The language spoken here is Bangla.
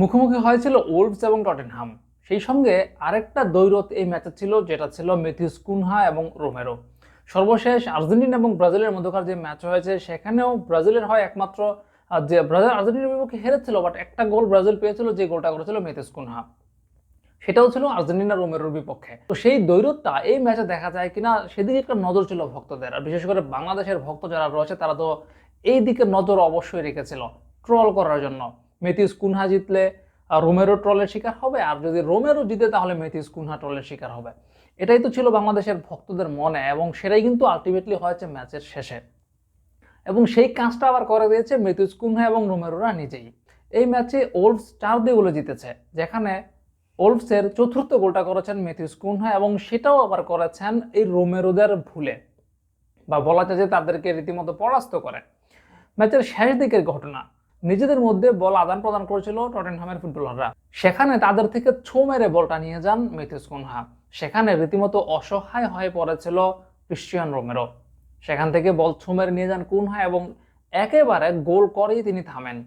মুখোমুখি হয়েছিল ওলভস এবং টটেনহাম। সেই সঙ্গে আরেকটা দ্বৈরথ এই ম্যাচে ছিল, যেটা ছিল মেথিউস কুনহা এবং রোমেরো। সর্বশেষ আর্জেন্টিনা এবং ব্রাজিলের মধ্যকার যে ম্যাচ হয়েছে, সেখানেও ব্রাজিলের হয় একমাত্র যে ব্রাজিল, আর্জেন্টিনার বিপক্ষে হেরেছিল বাট একটা গোল ব্রাজিল পেয়েছিল, যে গোলটা করেছিল মেথিউস কুনহা। সেটাও ছিল আর্জেন্টিনা রোমেরোর বিপক্ষে। তো সেই দৈরতটা এই ম্যাচে দেখা যায় কিনা, সেদিকে একটা নজর ছিল ভক্তদের। আর বিশেষ করে বাংলাদেশের ভক্ত যারা রয়েছে, তারা তো এই দিকে নজর অবশ্যই রেখেছিল ট্রল করার জন্য। মেথিউস কুনহা জিতলে রোমেরো ট্রলের শিকার হবে, আর যদি রোমেরো জিতে তাহলে মেথিউস কুনহা ট্রলের শিকার হবে। এটাই তো ছিল বাংলাদেশের ভক্তদের মনে, এবং সেটাই কিন্তু আলটিমেটলি হয়েছে ম্যাচের শেষে। এবং সেই কাজটা আবার করে দিয়েছে মেথিউস কুনহা এবং রোমেরোরা নিজেই। এই ম্যাচে ওলভস চার দিয়ে গোলে জিতেছে, যেখানে ওলভসের চতুর্থ গোলটা করেছেন মেথিউস কুনহা, এবং সেটাও আবার করেছেন এই রোমেরোদের ভুলে, বা বলা যায় যে তাদেরকে রীতিমতো পরাস্ত করে। ম্যাচের শেষ দিকের ঘটনা নিজেদের মধ্যে বল আদান প্রদান করেছিল টটেনহামের ফুটবলাররা। সেখানে তাদের থেকে ছো মেরে বলটা নিয়ে যান মেথিস কুনহা। সেখানে রীতিমতো অসহায় হয়ে পড়েছিল ক্রিশ্চিয়ান রোমেরো। সেখান থেকে বল ছো মেরে নিয়ে যান কুনহা এবং একেবারে গোল করেই তিনি থামেন।